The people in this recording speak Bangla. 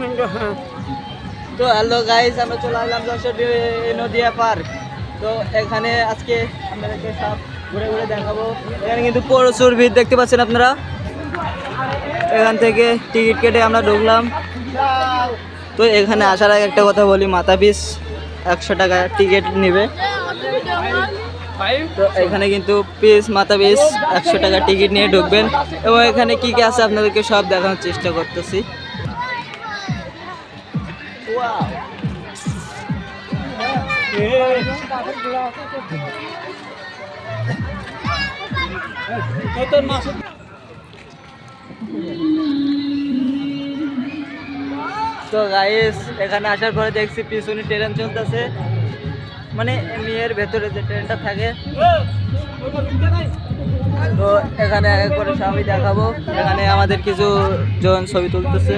মিনিট হ্যাঁ। তো হ্যালো গাইস আমরা চলে আসলাম নদিয়া পার্ক তো এখানে আজকে আপনাদেরকে সব ঘুরে ঘুরে দেখাবো। এখানে কিন্তু প্রচুর ভিড়, দেখতে পাচ্ছেন আপনারা? এখান থেকে টিকিট কেটে আমরা ঢুকলাম। তো এখানে আসার আগে একটা কথা বলি, মাথা পিস, একশো টাকা টিকিট নেবে। তো এখানে কিন্তু পিস, মাথা পিস, একশো টাকা টিকিট নিয়ে ঢুকবেন। এবং এখানে কি কি আছে আপনাদেরকে সব দেখানোর চেষ্টা করতেছি। তো গাইস এখানে আসার পরে দেখছি পিছনে ট্রেন চলতেছে। মানে মেয়ের ভেতরে যে ট্রেনটা থাকে। তো এখানে এক করে সবই দেখাবো। এখানে আমাদের কিছু জন ছবি তুলতেছে।